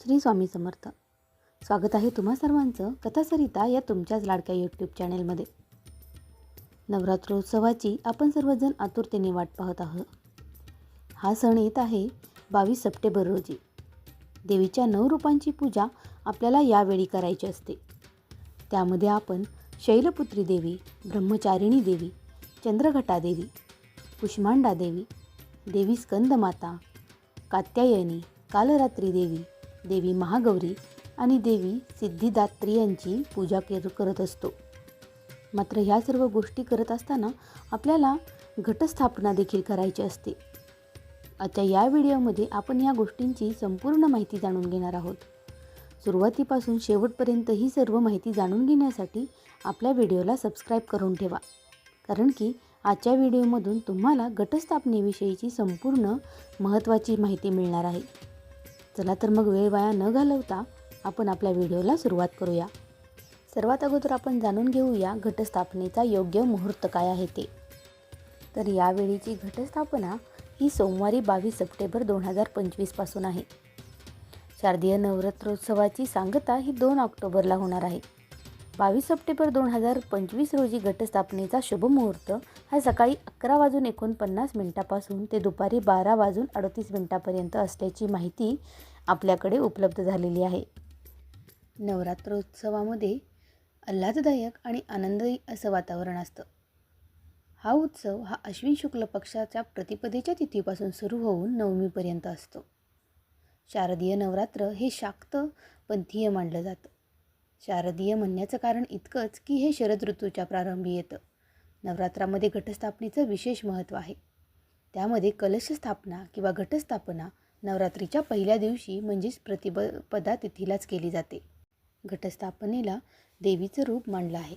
श्री स्वामी समर्थ. स्वागत आहे तुम्हा सर्वांचं कथासरिता या तुमच्याच लाडक्या यूट्यूब चॅनेलमध्ये नवरात्रोत्सवाची आपण सर्वजण आतुरतेने वाट पाहत आहोत हा सण येत आहे बावीस सप्टेंबर रोजी. देवीच्या नऊ रूपांची पूजा आपल्याला यावेळी करायची असते. त्यामध्ये आपण शैलपुत्री देवी ब्रह्मचारिणी देवी चंद्रघटा देवी कुष्मांडा देवी देवी स्कंदमाता कात्यायनी कालरात्री देवी देवी महागौरी आणि देवी सिद्धिदात्री यांची पूजा केर करत असतो. मात्र ह्या सर्व गोष्टी करत असताना आपल्याला घटस्थापना देखील करायची असते. आजच्या या व्हिडिओमध्ये आपण या गोष्टींची संपूर्ण माहिती जाणून घेणार आहोत. सुरुवातीपासून शेवटपर्यंत ही सर्व माहिती जाणून घेण्यासाठी आपल्या व्हिडिओला सबस्क्राईब करून ठेवा. कारण की आजच्या व्हिडिओमधून तुम्हाला घटस्थापनेविषयीची संपूर्ण महत्त्वाची माहिती मिळणार आहे. चला तर मग वेळ वाया न घालवता आपण आपल्या व्हिडिओला सुरुवात करूया. सर्वात अगोदर आपण जाणून घेऊया घटस्थापनेचा योग्य मुहूर्त काय आहे ते. तर यावेळीची घटस्थापना ही सोमवारी बावीस सप्टेंबर दोन हजार पंचवीसपासून आहे. शारदीय नवरात्रोत्सवाची सांगता ही दोन ऑक्टोबरला होणार आहे. बावीस सप्टेंबर दोन हजार पंचवीस रोजी घटस्थापनेचा शुभमुहूर्त हा सकाळी अकरा वाजून एकोणपन्नास मिनिटापासून ते दुपारी बारा वाजून अडतीस मिनिटापर्यंत असल्याची माहिती आपल्याकडे उपलब्ध झालेली आहे. नवरात्रोत्सवामध्ये आल्हाददायक आणि आनंददायी असं वातावरण असतं. हा उत्सव हा अश्विन शुक्ल पक्षाच्या प्रतिपदेच्या तिथीपासून सुरू होऊन नवमीपर्यंत असतो. शारदीय नवरात्र हे शाक्त पंथीय मानलं जातं. शारदीय म्हणण्याचं कारण इतकंच की हे शरद ऋतूच्या प्रारंभी येतं. नवरात्रामध्ये घटस्थापनेचं विशेष महत्त्व आहे. त्यामध्ये कलश स्थापना किंवा घटस्थापना नवरात्रीच्या पहिल्या दिवशी म्हणजेच प्रतिपदा तिथीलाच केली जाते. घटस्थापनेला देवीचं रूप मांडलं आहे.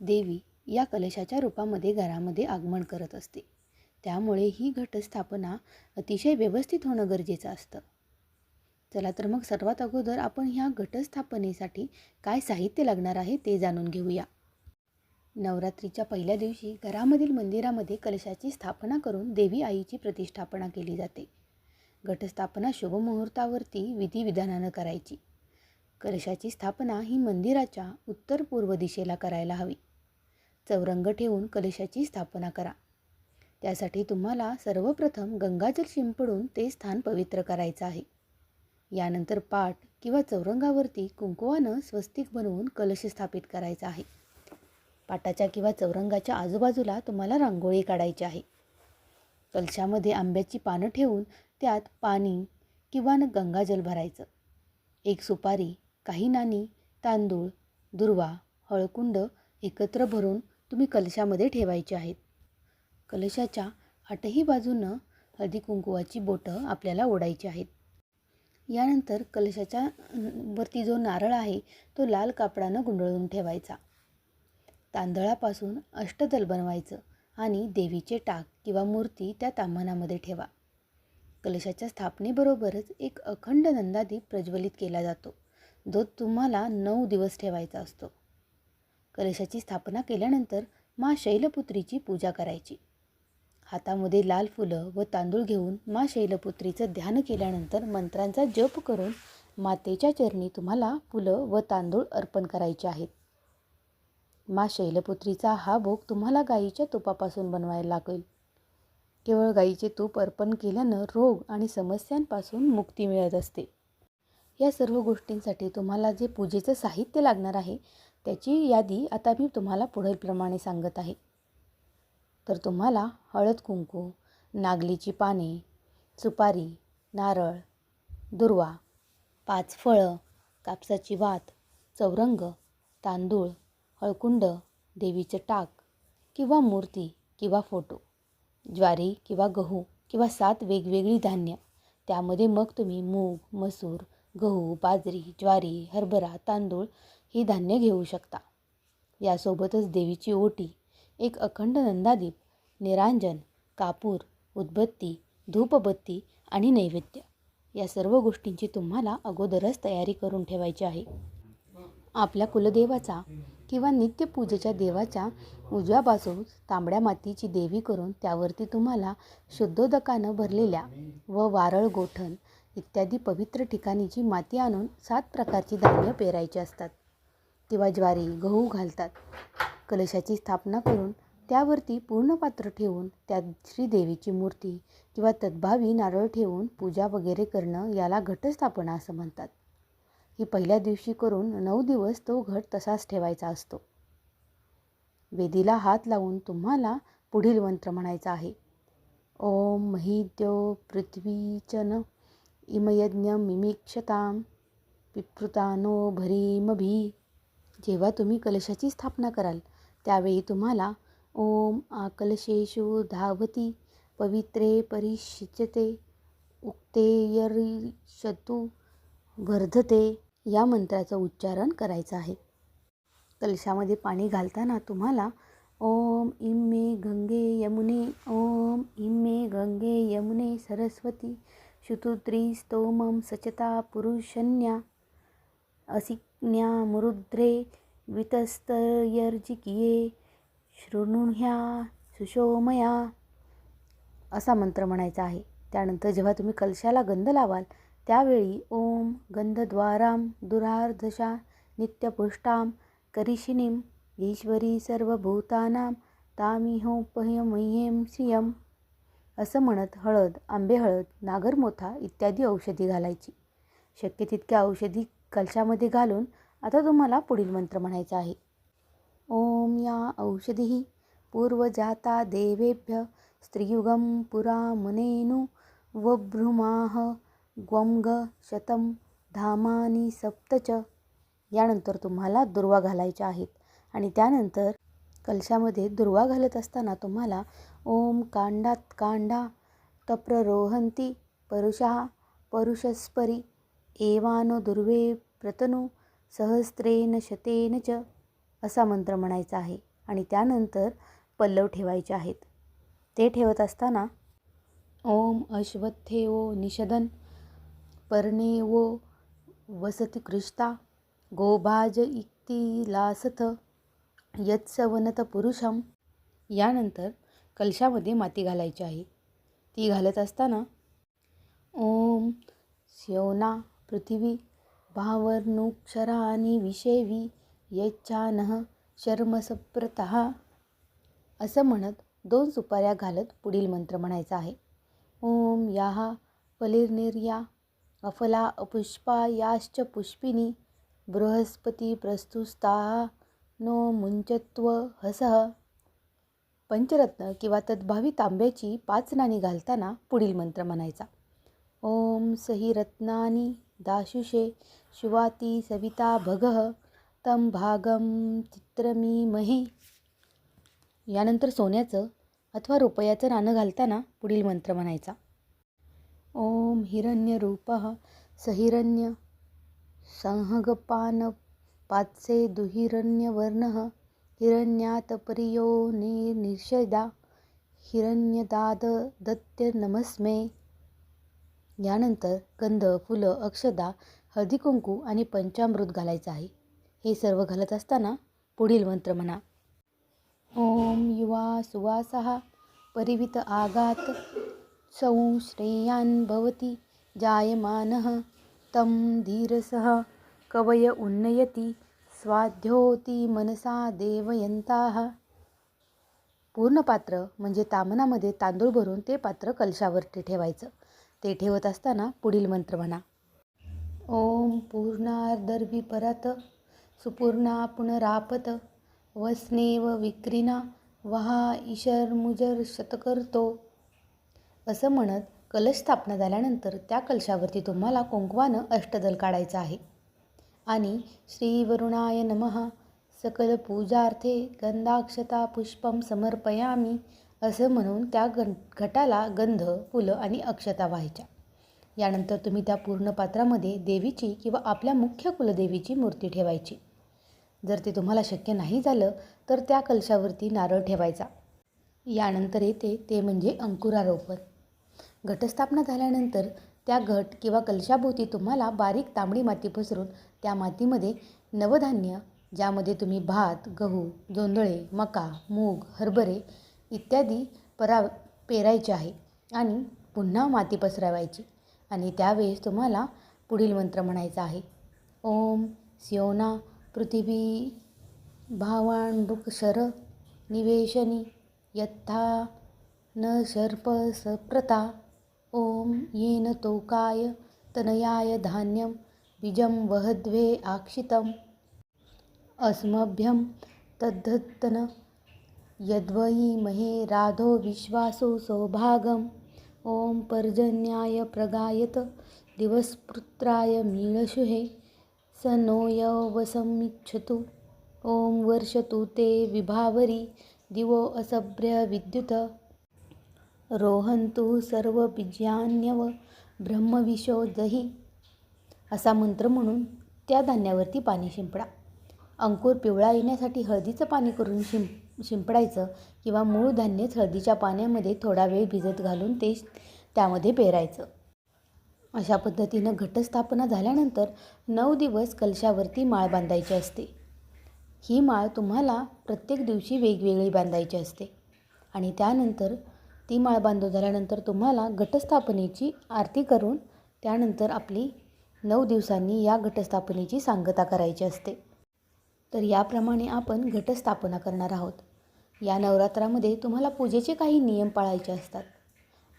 देवी या कलशाच्या रूपामध्ये घरामध्ये आगमन करत असते. त्यामुळे ही घटस्थापना अतिशय व्यवस्थित होणं गरजेचं असतं. चला तर मग सर्वात अगोदर आपण ह्या घटस्थापनेसाठी काय साहित्य लागणार आहे ते जाणून घेऊया. नवरात्रीच्या पहिल्या दिवशी घरामधील मंदिरामध्ये कलशाची स्थापना करून देवी आईची प्रतिष्ठापना केली जाते. घटस्थापना शुभमुहूर्तावरती विधिविधानानं करायची. कलशाची स्थापना ही मंदिराच्या उत्तर पूर्व दिशेला करायला हवी. चौरंग ठेवून कलशाची स्थापना करा. त्यासाठी तुम्हाला सर्वप्रथम गंगाजल शिंपडून ते स्थान पवित्र करायचं आहे. यानंतर पाट किंवा चौरंगावरती कुंकुवानं स्वस्तिक बनवून कलश स्थापित करायचा आहे. पाटाच्या किंवा चौरंगाच्या आजूबाजूला तुम्हाला रांगोळी काढायची आहे. कलशामध्ये आंब्याची पानं ठेवून त्यात पाणी किंवा न गंगाजल भरायचं. एक सुपारी काही नाणी तांदूळ दुर्वा हळकुंड एकत्र भरून तुम्ही कलशामध्ये ठेवायचे आहेत. कलशाच्या आठही बाजूनं हळदी कुंकुवाची बोटं आपल्याला ओढायची आहेत. यानंतर कलशाच्या वरती जो नारळ आहे तो लाल कापडानं गुंडळून ठेवायचा. तांदळापासून अष्टदल बनवायचं आणि देवीचे टाक किंवा मूर्ती त्या तांबणामध्ये ठेवा. कलशाच्या स्थापनेबरोबरच एक अखंड नंदादीप प्रज्वलित केला जातो जो तुम्हाला नऊ दिवस ठेवायचा असतो. कलशाची स्थापना केल्यानंतर मा शैलपुत्रीची पूजा करायची. हातामध्ये लाल फुलं व तांदूळ घेऊन मा शैलपुत्रीचं ध्यान केल्यानंतर मंत्रांचा जप करून मातेच्या चरणी तुम्हाला फुलं व तांदूळ अर्पण करायचे आहेत. मा शैलपुत्रीचा हा भोग तुम्हाला गाईच्या तुपापासून बनवायला लागेल. केवळ गाईचे तूप अर्पण केल्यानं रोग आणि समस्यांपासून मुक्ती मिळत असते. या सर्व गोष्टींसाठी तुम्हाला जे पूजेचं साहित्य लागणार आहे त्याची यादी आता मी तुम्हाला पुढीलप्रमाणे सांगत आहे. तर तुम्हाला हळद कुंकू नागलीची पाने सुपारी नारळ दुर्वा पाच फळं कापसाची वात चौरंग तांदूळ हळकुंड देवीचं टाक किंवा मूर्ती किंवा फोटो ज्वारी किंवा गहू किंवा सात वेगवेगळी धान्य. त्यामध्ये मग तुम्ही मूग मसूर गहू बाजरी ज्वारी हरभरा तांदूळ ही धान्य घेऊ शकता. यासोबतच देवीची ओटी एक अखंड नंदादीप निरांजन कापूर उदबत्ती धूपबत्ती आणि नैवेद्य. या सर्व गोष्टींची तुम्हाला अगोदरच तयारी करून ठेवायची आहे. आपल्या कुलदेवाचा किंवा नित्यपूजेच्या देवाच्या उजव्या बाजूस तांबड्या मातीची देवी करून त्यावरती तुम्हाला शुद्धोदकानं भरलेल्या व वारळ गोठण इत्यादी पवित्र ठिकाणीची माती आणून सात प्रकारची धान्य पेरायची असतात. किंवा ज्वारी गहू घालतात. कलशाची स्थापना करून त्यावरती पूर्ण पात्र ठेवून त्यात श्रीदेवीची मूर्ती किंवा तद्भावी नारळ ठेवून पूजा वगैरे करणं याला घटस्थापना असं म्हणतात. ही पहिल्या दिवशी करून नऊ दिवस तो घट तसाच ठेवायचा असतो. वेदीला हात लावून तुम्हाला पुढील मंत्र म्हणायचा आहे. ओम महिद्यो पृथ्वीचन इमयज्ञ मिमिक्षताम पिपृतानो भरीमभी. जेव्हा तुम्ही कलशाची स्थापना कराल त्यावेळी तुम्हाला ओम आकलशेषु धावती पवित्रे परिशिचते उक्तेयरिषतु वर्धते या मंत्राचं उच्चारण करायचं आहे. कलशामध्ये पाणी घालताना तुम्हाला ओम इम्मे गंगे यमुने ओम इम्मे गंगे यमुने सरस्वती शुतुद्री स्तोमं सचता पुरुषन्या असिज्ञामुरुद्रे वितस्तयर्जिकिये शृणुह्या सुशोमया असा मंत्र म्हणायचा आहे. त्यानंतर जेव्हा तुम्ही कलशाला गंध लावाल त्यावेळी ओम गंधद्वाराम दुरार्धशा नित्यपुष्टाम करिशिनीम ईश्वरी सर्वभूतानां तामिहोपहमह्येम श्रियम. असं म्हणत हळद आंबे हळद नागरमोथा इत्यादी औषधी घालायची. शक्य तितक्या औषधी कलशामध्ये घालून आता तुम्हाला पुढील मंत्र म्हणायचा आहे. ॐ या औषधी पूर्वजाता देवेभ्य स्त्रियुगं पुरा मुनेनु वभ्रुमाह ग्वंग शतं धामानी सप्त च. यानंतर तुम्हाला दुर्वा घालायच्या आहेत आणि त्यानंतर कलशामध्ये दुर्वा घालत असताना तुम्हाला ओम कांडात कांडा तप्ररोहंती परुषः परुषस्परी एवानो दुर्वे प्रतनु सहस्त्रेन शतेन च. असा मंत्र म्हणायचा आहे आणि त्यानंतर पल्लव ठेवायचे आहेत. ते ठेवत असताना ओम अश्वत्थेवो निषदन पर्णेवो वसती कृष्ता गोभाज इक्ती लासथ यत्सवनत पुरुषम. यानंतर कलशामध्ये माती घालायची आहे. ती घालत असताना ओम स्योना पृथ्वी भावर्णुक्षरानी विषेवी येच्छानः शर्मसप्रतः. असं म्हणत दोन सुपाऱ्या घालत पुढील मंत्र म्हणायचा आहे. ओम याहा फलिर्निर्या अफला अपुष्पा याश्च पुष्पिनी बृहस्पती प्रस्तुस्ता नो मुंचत्व हसः. पंचरत्न किंवा तद्भावी तांब्याची पाच नाणी घालताना पुढील मंत्र म्हणायचा. ओम सही रत्नानी दाशुषे शुवाती सविता भगः. तं भागम चित्रमीमहे. यानंतर सोन्याचं अथवा रुपयाचं नाणं घालताना पुढील मंत्र म्हणायचा. ओम हिरण्यरूप सहिरण्य संहगपान पात्से दुहिरण्यवर्ण हिरण्यातपरियो निर्निषदा हिरण्यदाद दत्य नमस्मे यानंतर गंध फुलं अक्षदा हळदी कुंकू आणि पंचामृत घालायचं आहे. हे सर्व घालत असताना पुढील मंत्र म्हणा. ओम युवा सुवासः परिवित आगात सौ श्रेयान् भवति जायमानः तं धीरसः कवय उन्नयति स्वाध्योती मनसा देवयंताः पूर्ण पात्र म्हणजे तामनामध्ये तांदूळ भरून ते पात्र कलशावरती ठेवायचं. ते ठेवत असताना पुढील मंत्र म्हणा. ओम पूर्णार्दर्वी परत सुपूर्णा पुनरापत वस्नेव विक्रीना वहा ईशरमुजर शतकर्तो. असं म्हणत कलश स्थापना झाल्यानंतर त्या कलशावरती तुम्हाला कुंकवानं अष्टदल काढायचं आहे. आणि श्री वरुणाय नमः सकल पूजार्थे गंधाक्षता पुष्पम समर्पयामी असं म्हणून त्या गण घटाला गंध फुलं आणि अक्षता व्हायच्या. यानंतर तुम्ही त्या पूर्ण पात्रामध्ये देवीची किंवा आपल्या मुख्य कुलदेवीची मूर्ती ठेवायची. जर ते तुम्हाला शक्य नाही झालं तर त्या कलशावरती नारळ ठेवायचा. यानंतर येते ते म्हणजे अंकुरारोपण. घटस्थापना झाल्यानंतर त्या घट किंवा कलशाभोवती तुम्हाला बारीक तांबडी माती पसरून त्या मातीमध्ये नवधान्य ज्यामध्ये तुम्ही भात गहू जोंधळे मका मूग हरभरे इत्यादी परा पेरायचे आहे आणि पुन्हा माती पसरवायची आणि त्यावेळेस तुम्हाला पुढील मंत्र म्हणायचा आहे. ओम सिओना पृथिवी भावाण्डुकशर निवेशनी यथा न शर्पसप्रता ॐ ओम येन तोकाय तनयाय धान्यं बीजं वहद्वे आक्षितम्। अस्मभ्यं तद्धतन यद्वयीमहे राधो विश्वासो सौभागम्। ॐ पर्जन्याय प्रगायत दिवस्पुत्राय मीळशुहे स नो यवसमिच्छतु। ॐ वर्षतु ते विभावरी। दिवो असभ्य विद्युत। रोहंतु सर्व बीजान्यव ब्रह्मविशो दही असा मंत्र म्हणून त्या धान्यावरती पाणी शिंपडा. अंकुर पिवळा येण्यासाठी हळदीचं पाणी करून शिं शिंपडायचं किंवा मूळ धान्यच हळदीच्या पाण्यामध्ये थोडा वेळ भिजत घालून ते त्यामध्ये पेरायचं. अशा पद्धतीनं घटस्थापना झाल्यानंतर नऊ दिवस कलशावरती माळ बांधायची असते. ही माळ तुम्हाला प्रत्येक दिवशी वेगवेगळी बांधायची असते आणि त्यानंतर ती माळ बांधून झाल्यानंतर तुम्हाला घटस्थापनेची आरती करून त्यानंतर आपली नऊ दिवसांनी या घटस्थापनेची सांगता करायची असते. तर याप्रमाणे आपण घटस्थापना करणार आहोत. या नवरात्रामध्ये तुम्हाला पूजेचे काही नियम पाळायचे असतात.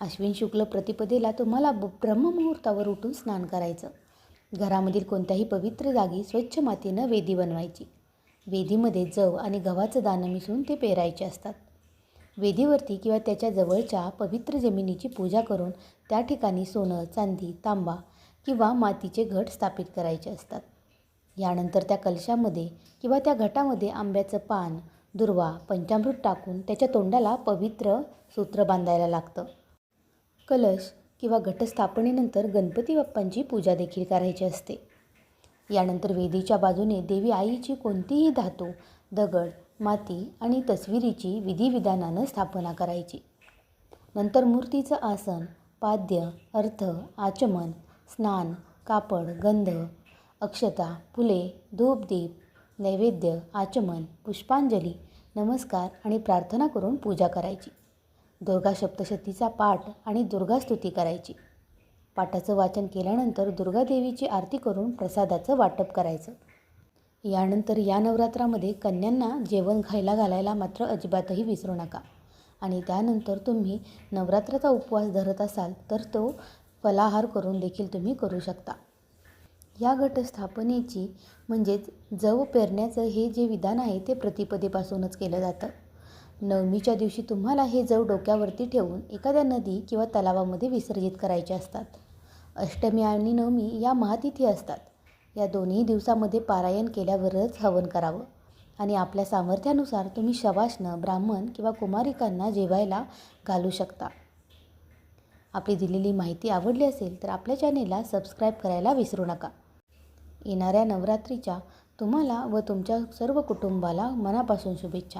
अश्विन शुक्ल प्रतिपदेला तुम्हाला ब ब्रह्ममुहूर्तावर उठून स्नान करायचं. घरामधील कोणत्याही पवित्र जागी स्वच्छ मातीनं वेदी बनवायची. वेदीमध्ये जव आणि गव्हाचं दाणं मिसळून ते पेरायचे असतात. वेदीवरती किंवा त्याच्या जवळच्या पवित्र जमिनीची पूजा करून त्या ठिकाणी सोनं चांदी तांबा किंवा मातीचे घट स्थापित करायचे असतात. यानंतर त्या कलशामध्ये किंवा त्या घटामध्ये आंब्याचं पान दुर्वा पंचामृत टाकून त्याच्या तोंडाला पवित्र सूत्र बांधायला लागतं. कलश किंवा घटस्थापनेनंतर गणपती बाप्पांची पूजा देखील करायची असते. यानंतर वेदीच्या बाजूने देवी आईची कोणतीही धातू दगड माती आणि तस्विरीची विधिविधानानं स्थापना करायची. नंतर मूर्तीचं आसन पाद्य अर्थ आचमन स्नान कापड गंध अक्षता फुले धूपदीप नैवेद्य आचमन पुष्पांजली नमस्कार आणि प्रार्थना करून पूजा करायची. दुर्गा सप्तशतीचा पाठ आणि दुर्गास्तुती करायची. पाठाचं वाचन केल्यानंतर दुर्गादेवीची आरती करून प्रसादाचं वाटप करायचं. यानंतर या नवरात्रामध्ये कन्यांना जेवण खायला घालायला मात्र अजिबातही विसरू नका. आणि त्यानंतर तुम्ही नवरात्राचा उपवास धरत असाल तर तो फलाहार करून देखील तुम्ही करू शकता. या घटस्थापनेची म्हणजेच जव पेरण्याचं हे जे विधान आहे ते प्रतिपदेपासूनच केलं जातं. नवमीच्या दिवशी तुम्हाला हे जव डोक्यावरती ठेवून एखाद्या नदी किंवा तलावामध्ये विसर्जित करायचे असतात. अष्टमी आणि नवमी या महातिथी असतात. या दोन्ही दिवसामध्ये पारायण केल्यावरच हवन करावं. आणि आपल्या सामर्थ्यानुसार तुम्ही शवासनं ब्राह्मण किंवा कुमारिकांना जेवायला घालू शकता. आपली दिलेली माहिती आवडली असेल तर आपल्या चॅनेलला सबस्क्राईब करायला विसरू नका. येणाऱ्या नवरात्रीच्या तुम्हाला व तुमच्या सर्व कुटुंबाला मनापासून शुभेच्छा.